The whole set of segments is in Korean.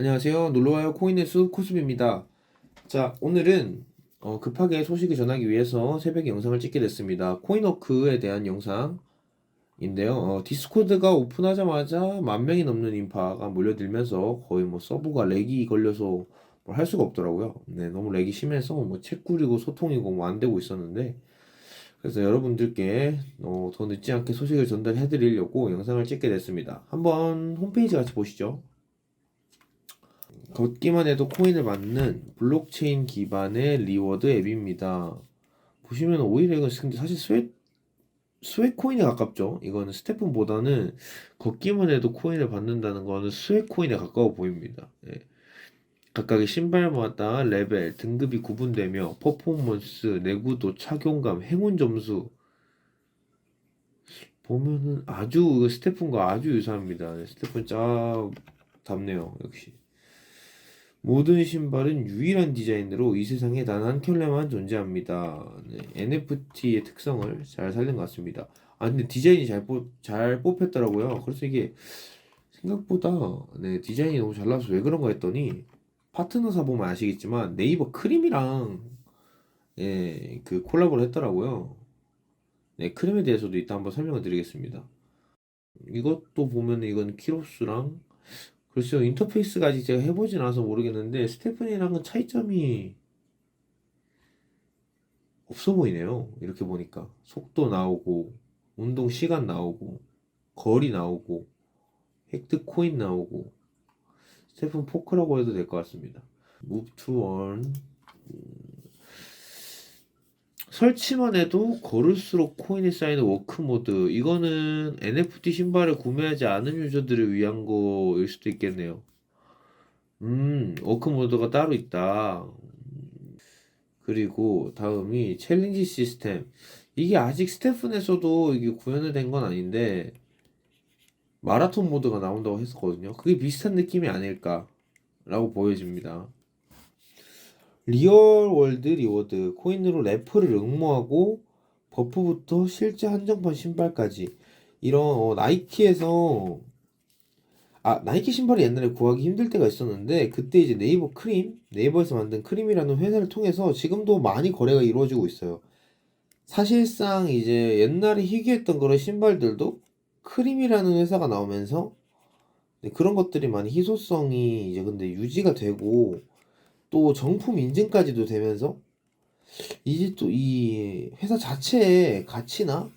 안녕하세요. 놀러와요 코인의 수 코스비입니다. 자, 오늘은 어, 급하게 소식을 전하기 위해서 새벽에 영상을 찍게 됐습니다. 코인워크에 대한 영상인데요. 어, 디스코드가 오픈하자마자 만 명이 넘는 인파가 몰려들면서 거의 뭐 서버가 렉이 걸려서 뭘 할 수가 없더라고요. 네, 너무 렉이 심해서 뭐 책구리고 소통이고 뭐 안 되고 있었는데 그래서 여러분들께 어, 더 늦지 않게 소식을 전달해 드리려고 영상을 찍게 됐습니다. 한번 홈페이지 같이 보시죠. 걷기만 해도 코인을 받는 블록체인 기반의 리워드 앱입니다. 보시면 오히려 이건 근데 사실 스웨 스웨 코인에 가깝죠. 이거는 스테픈보다는 걷기만 해도 코인을 받는다는 거는 스웨 코인에 가까워 보입니다. 예. 각각의 신발마다 레벨, 등급이 구분되며 퍼포먼스, 내구도, 착용감, 행운 점수 보면은 아주 스테픈과 아주 유사합니다. 네, 스테픈 쫙 답네요. 역시. 모든 신발은 유일한 디자인으로 이 세상에 단 한 켤레만 존재합니다. 네, NFT의 특성을 잘 살린 것 같습니다. 아, 근데 디자인이 잘, 뽑, 잘 뽑혔더라고요. 그래서 이게 생각보다 네, 디자인이 너무 잘 나와서 왜 그런가 했더니 파트너사 보면 아시겠지만 네이버 크림이랑 예, 그 콜라보를 했더라고요. 네, 크림에 대해서도 이따 한번 설명을 드리겠습니다. 이것도 보면 이건 키로스랑 글쎄요, 인터페이스가 아직 제가 해보진 않아서 모르겠는데, 스테프니랑은 차이점이 없어 보이네요. 이렇게 보니까. 속도 나오고, 운동 시간 나오고, 거리 나오고, 획득 코인 나오고, 스테픈 포크라고 해도 될 것 같습니다. Move to earn. 음, 설치만 해도 걸을수록 코인이 쌓이는 워크 모드. 이거는 NFT 신발을 구매하지 않은 유저들을 위한 거일 수도 있겠네요. 음, 워크 모드가 따로 있다. 그리고 다음이 챌린지 시스템. 이게 아직 스태프에서도 이게 구현이 된 건 아닌데, 마라톤 모드가 나온다고 했었거든요. 그게 비슷한 느낌이 아닐까 라고 보여집니다. 리얼 월드 리워드 코인으로 래퍼를 응모하고 버프부터 실제 한정판 신발까지 이런 어, 나이키에서 아 나이키 신발이 옛날에 구하기 힘들 때가 있었는데 그때 이제 네이버 크림 네이버에서 만든 크림이라는 회사를 통해서 지금도 많이 거래가 이루어지고 있어요. 사실상 이제 옛날에 희귀했던 그런 신발들도 크림이라는 회사가 나오면서 네, 그런 것들이 많이 희소성이 이제 근데 유지가 되고 또 정품 인증까지도 되면서 이제 또 이 회사 자체의 가치나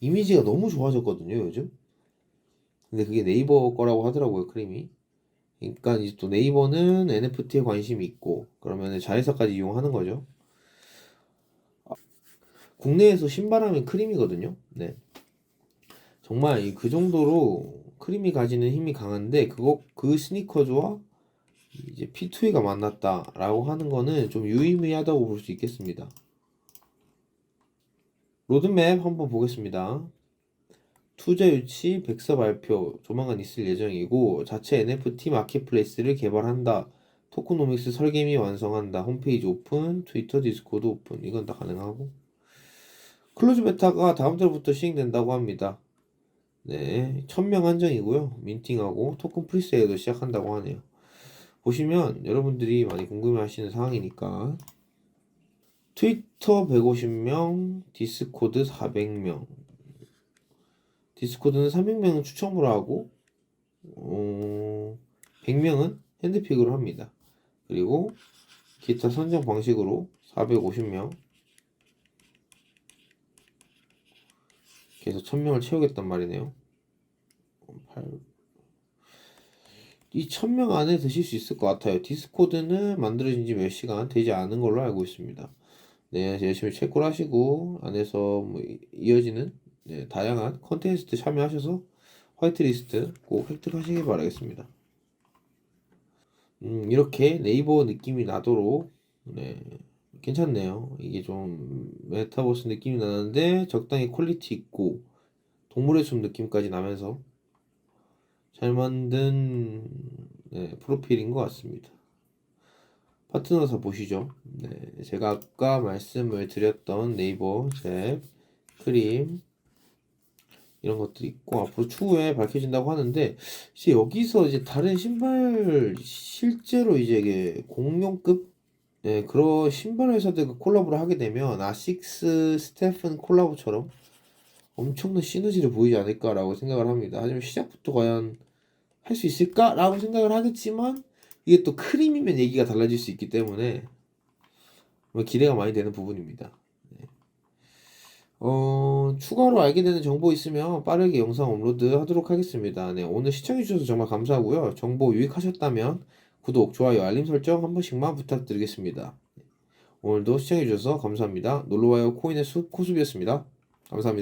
이미지가 너무 좋아졌거든요, 요즘. 근데 그게 네이버 거라고 하더라고요, 크림이. 그러니까 이제 또 네이버는 NFT에 관심이 있고 그러면 자회사까지 이용하는 거죠. 국내에서 신발하면 크림이거든요. 네. 정말 이그 정도로 크림이 가지는 힘이 강한데 그거 그 스니커즈와 이제 P2E가 만났다라고 하는 거는 좀 유의미하다고 볼 수 있겠습니다. 로드맵 한번 보겠습니다. 투자 유치 백서 발표 조만간 있을 예정이고 자체 NFT 마켓플레이스를 개발한다. 토크노믹스 설계미 완성한다. 홈페이지 오픈, 트위터, 디스코드 오픈. 이건 다 가능하고. 클로즈 베타가 다음 달부터 시행된다고 합니다. 네, 1000명 한정이고요. 민팅하고 토큰 프리세일도 시작한다고 하네요. 보시면 여러분들이 많이 궁금해 하시는 상황이니까 트위터 150명, 디스코드 400명. 디스코드는 300명은 추첨으로 하고 어, 100명은 핸드픽으로 합니다. 그리고 기타 선정 방식으로 450명 그래서 1000명을 채우겠단 말이네요. 8, 이 1000명 안에 드실 수 있을 것 같아요. 디스코드는 만들어진 지 몇 시간 되지 않은 걸로 알고 있습니다. 네, 열심히 체크를 하시고 안에서 뭐 이어지는 네, 다양한 컨텐츠에 참여하셔서 화이트리스트 꼭 획득하시길 바라겠습니다. 음, 이렇게 네이버 느낌이 나도록 네, 괜찮네요. 이게 좀 메타버스 느낌이 나는데 적당히 퀄리티 있고 동물의 숲 느낌까지 나면서 잘 만든 네, 프로필인 것 같습니다. 파트너사 보시죠. 네, 제가 아까 말씀을 드렸던 네이버 잽, 크림, 이런 것들이 있고 앞으로 추후에 밝혀진다고 하는데 이제 여기서 이제 다른 신발 실제로 이제 공룡급 예, 그런 신발 회사들과 콜라보를 하게 되면 아식스 스테픈 콜라보처럼 엄청난 시너지를 보이지 않을까라고 생각을 합니다. 하지만 시작부터 과연 할 수 있을까라고 생각을 하겠지만 이게 또 크림이면 얘기가 달라질 수 있기 때문에 뭐 기대가 많이 되는 부분입니다. 네. 어, 추가로 알게 되는 정보 있으면 빠르게 영상 업로드 하도록 하겠습니다. 네, 오늘 시청해주셔서 정말 감사하고요. 정보 유익하셨다면 구독, 좋아요, 알림 설정 한 번씩만 부탁드리겠습니다. 오늘도 시청해주셔서 감사합니다. 놀러와요 코인의 숲 코숲이었습니다. 감사합니다.